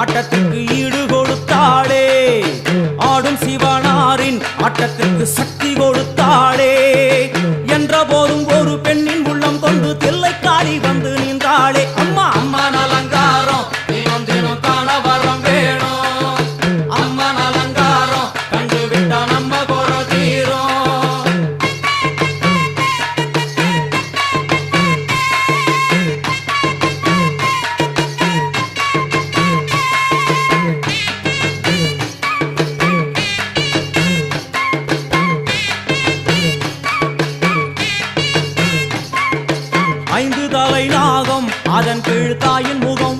ஆட்டத்திற்கு ஈடு கொடுத்தாளே. ஆடும் சிவனாரின் ஆட்டத்திற்கு சக்தி கொடுத்தாளே. ஐந்து தலை நாகம் அதன் கீழ் முகம்